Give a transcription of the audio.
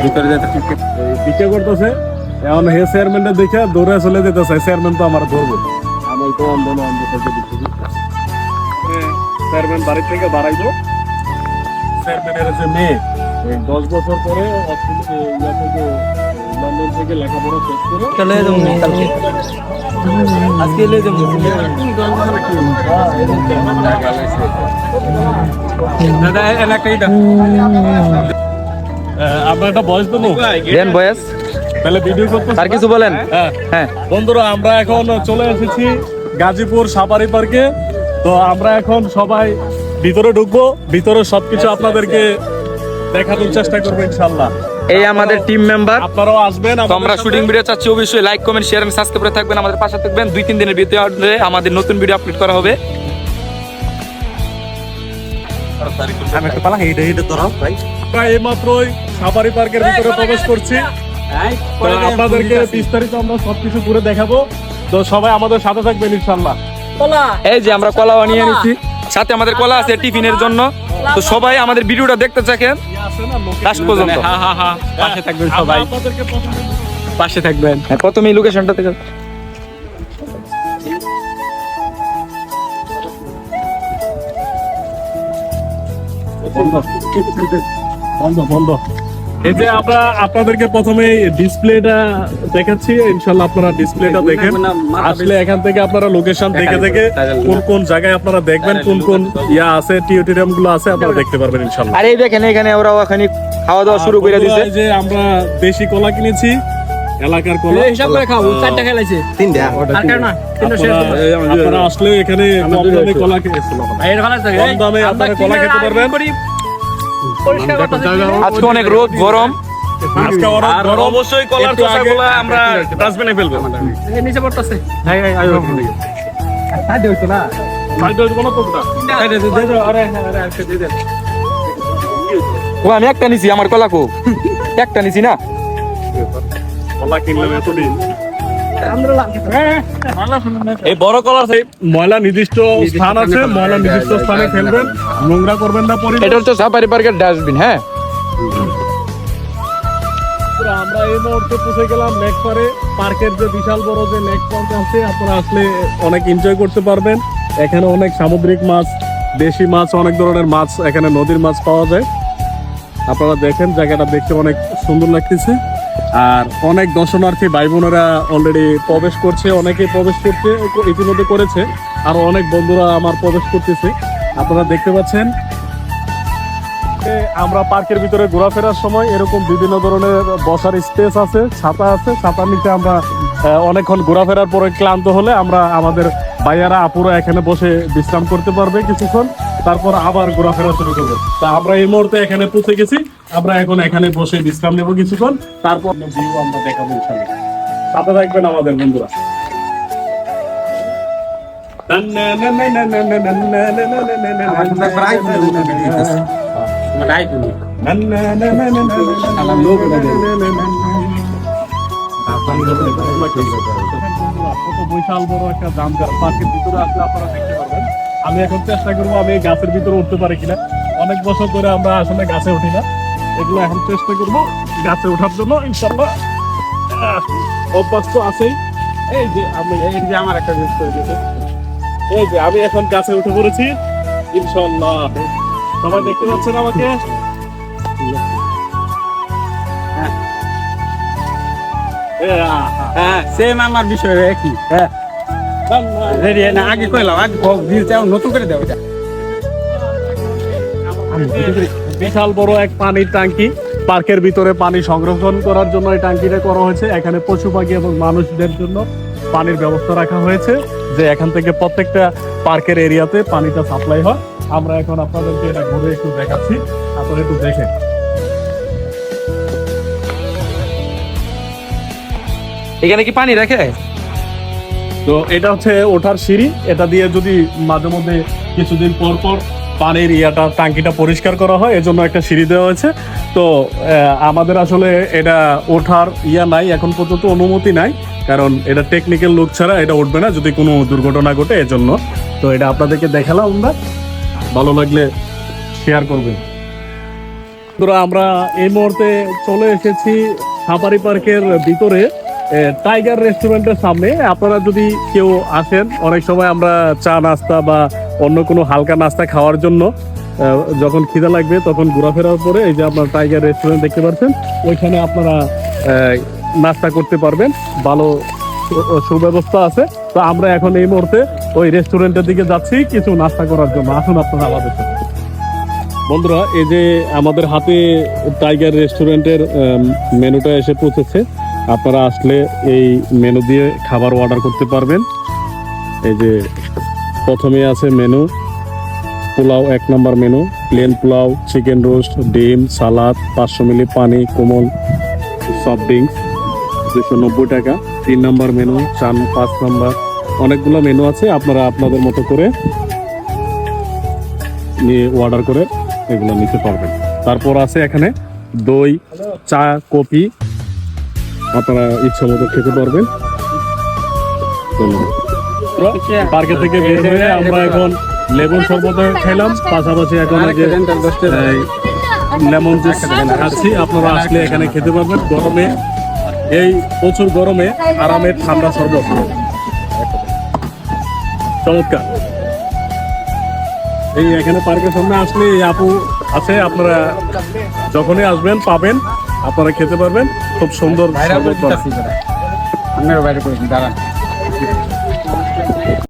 ভিতরে যেতে দিকে করতেছে এখন হে চেয়ারম্যানটা দেখে দৌড়ে চলে যেতেছে চেয়ারম্যান তো আমার ধরবে আমি তো অন্ধ না অন্ধ থেকে দিচ্ছি চেয়ারম্যান বাড়ি থেকে বাড়াইবো চেয়ারম্যানের যে মেয়ে এই দশ বছর পরে লন্ডন থেকে লেখাপড়া শেষ করে চলে যাব কালকে। আজকে এলে যাব। দাদা আমরা একটা বয়স দেন বয়স। তাহলে ভিডিও করতে আর কিছু বলেন। হ্যাঁ। হ্যাঁ। বন্ধুরা আমরা এখন চলে এসেছি গাজীপুর সাফারি পার্কে। তো আমরা এখন সবাই ভিতরে ঢুকবো। ভিতরে সবকিছু আপনাদেরকে দেখানোর চেষ্টা করব ইনশাল্লাহ এই আমাদের টিম মেম্বার আপনারাও আসবেন আমরা শুটিং ভিডিও চাচ্ছি অবশ্যই like comment share and subscribe করে থাকবেন আমাদের পাশে থাকবেন। দুই তিন দিনের ভিতরে আমাদের নতুন ভিডিও আপলোড করা হবে। আমি একটা পালা হেঁটে হেঁটে ধরাও ভাই। আমরা এইমাত্রই সাফারি পার্কের ভিতরে প্রবেশ করছি। আপনাদেরকে বিস্তারিত আমরা সবকিছু ঘুরে দেখাবো। তো সবাই আমাদের সাথে থাকবেন ইনশাল্লাহ এই যে আমরা কলা বানিয়ে নিচ্ছি সাথে আমাদের কলা আছে টিফিনের জন্য। তো সবাই আমাদের ভিডিওটা দেখতে থাকেন। লাস্ট পর্যন্ত। হ্যাঁ হ্যাঁ পাশে থাকবেন সবাই। পাশে থাকবেন। হ্যাঁ প্রথমে লোকেশনটা থেকে বন্ধ বন্ধ। এই যে আমরা আপনাদেরকে প্রথমে ডিসপ্লেটা দেখাচ্ছি ইনশাল্লাহ আপনারা ডিসপ্লেটা দেখেন। আসলে এখান থেকে আপনারা লোকেশন দেখে দেখে কোন কোন জায়গায় আপনারা দেখবেন কোন কোন ইয়া আছে টিউটোরিয়ামগুলো আছে আপনারা দেখতে পারবেন ইনশাল্লাহ আর এই দেখেন এখানে ওরা ওখানে খাওয়া দাওয়া শুরু করে দিছে। যে আমরা দেশি কলা কিনেছি এলাকার কলা। হিসাব করে খাও চারটা খেলাইছে। তিনটা। আর কেন না? আপনারা আপনারা আসলে এখানে কম দামে কলা কম দামে আপনারা কলা খেতে পারবেন। আজকে অনেক রোদ গরম আজকে অবশ্যই কলার চোষাগুলো আমরা ডাস্টবিনে ফেলব নিচে পড়তেছে সাইডে হইতো না সাইডে কোনো কোনটা সাইডে দে দে আরে আরে আরে দে দে ও আমি একটা নিছি আমার কলা কো একটা নিছি না কলা কিনলাম এতদিন এই বড় কলার সেই। ময়লা নির্দিষ্ট স্থান আছে ময়লা নির্দিষ্ট স্থানে ফেলবেন। নোংরা করবেন না পরিবেশ। এটা হচ্ছে সাফারি পার্কের ডাস্টবিন হ্যাঁ। আমরা এই মুহূর্তে পৌঁছে গেলাম লেক পারে। পার্কের যে বিশাল বড় যে লেক পার্ক আছে আপনারা আসলে অনেক এনজয় করতে পারবেন। এখানে অনেক সামুদ্রিক মাছ দেশি মাছ অনেক ধরনের মাছ এখানে নদীর মাছ পাওয়া যায়। আপনারা দেখেন জায়গাটা দেখতে অনেক সুন্দর লাগতেছে। আর অনেক দর্শনার্থী ভাই বোনেরা অলরেডি প্রবেশ করছে অনেকে প্রবেশ করছে ইতিমধ্যে করেছে, আর অনেক বন্ধুরা আমার প্রবেশ করতেছে। আপনারা দেখতে পাচ্ছেন আমরা পার্কের ভিতরে ঘোরাফেরার সময় এরকম বিভিন্ন ধরনের বসার স্পেস আছে ছাতা আছে ছাতার নিচে আমরা অনেকক্ষণ ঘোরাফেরার পরে ক্লান্ত হলে আমরা আমাদের ভাইয়ারা আপুরা এখানে বসে বিশ্রাম করতে পারবে কিছুক্ষণ তারপর আবার ঘোরাফেরা শুরু করবে তা আমরা এই মুহূর্তে এখানে পৌঁছে গেছি আমরা এখন এখানে বসে বিশ্রাম নেব কিছুক্ষণ তারপর ভিউ আমরা দেখাবো সাথে থাকবেন আমাদের বন্ধুরা কত আমি এখন চেষ্টা করব আমি গাছের ভিতরে উঠতে পারি কিনা অনেক বছর ধরে আমরা আসলে গাছে উঠি না এগুলো এখন চেষ্টা করব গাছে ওঠার জন্য ইনশাল্লাহ অভ্যাস তো আছেই এই যে আমি এই যে আমার একটা জিনিস করে এই যে আমি এখন গাছে উঠে পড়েছি ইনশাল্লাহ সবাই দেখতে পাচ্ছেন আমাকে? হ্যাঁ। সেম আমার বিষয় একই। হ্যাঁ। রেডি না আগে কইলাম আগে নতুন করে দাও বিশাল বড় এক পানির ট্যাঙ্কি। পার্কের ভিতরে পানি সংরক্ষণ করার জন্য এই ট্যাঙ্কিটা করা হয়েছে। এখানে পশু পাখি এবং মানুষদের জন্য পানির ব্যবস্থা রাখা হয়েছে। যে এখান থেকে প্রত্যেকটা পার্কের এরিয়াতে পানিটা সাপ্লাই হয়। আমরা এখন আপনাদেরকে এটা ঘুরে একটু দেখাচ্ছি। আপনারা একটু দেখেন। এখানে কি পানি রাখে? তো এটা হচ্ছে ওঠার সিঁড়ি। এটা দিয়ে যদি মাঝে মধ্যে কিছুদিন পর পর পানির ইয়াটা টাঙ্কিটা পরিষ্কার করা হয় এজন্য একটা সিঁড়ি দেওয়া হয়েছে। তো আমাদের আসলে এটা ওঠার ইয়া নাই এখন পর্যন্ত অনুমতি নাই। কারণ এটা টেকনিক্যাল লোক ছাড়া এটা উঠবে না যদি কোনো দুর্ঘটনা ঘটে এজন্য। তো এটা আপনাদেরকে দেখালাম আমরা। ভালো লাগলে শেয়ার করবেন। আমরা এই মুহূর্তে চলে এসেছি সাফারি পার্কের ভিতরে টাইগার রেস্টুরেন্টের সামনে। আপনারা যদি কেউ আসেন, অনেক সময় আমরা চা নাস্তা বা অন্য কোনো হালকা নাস্তা খাওয়ার জন্য যখন খিদা লাগবে, তখন ঘোরাফেরার পরে এই যে আপনার টাইগার রেস্টুরেন্ট দেখতে পাচ্ছেন, ওইখানে আপনারা নাস্তা করতে পারবেন। ভালো সুব্যবস্থা আছে। তো আমরা এখন এই মুহূর্তে ওই রেস্টুরেন্টের দিকে যাচ্ছি, কিছু নাস্তা করার জন্য। আসুন আপনারা আমাদের সাথে বন্ধুরা, এই যে আমাদের হাতে টাইগার রেস্টুরেন্টের মেনুটা এসে পৌঁছেছে। আপনারা আসলে এই মেনু দিয়ে খাবার অর্ডার করতে পারবেন। এই যে প্রথমে আছে মেনু। পোলাও এক নম্বর menu. Plain pulao chicken roast ডিম, সালাদ, পাঁচশো মিলি পানি, কোমল সফট ড্রিঙ্কস দুশো নব্বই টাকা। তিন নম্বর মেনু, চান পাঁচ নম্বর। অনেকগুলো মেনু আছে, আপনারা আপনাদের মতো করে নিয়ে অর্ডার করে এগুলো নিতে পারবেন। তারপর আছে এখানে দই, চা, কফি, আপনারা ইচ্ছা মতো খেতে পারবেন। পার্কে থেকে বের হয়ে আমরা এখন লেবুর শরবত খেলাম, পাশাপাশি এখন লেমন জুস খাচ্ছি। আপনারা আসলে এখানে খেতে পারবেন। গরমে, এই প্রচুর গরমে আরামের ঠান্ডা শরবত। চমৎকার। এই এখানে পার্কের সামনে আসলে এই আপু আছে আপনারা যখনই আসবেন পাবেন আপনারা খেতে পারবেন। খুব সুন্দর বাইরে করেছেন দাঁড়ান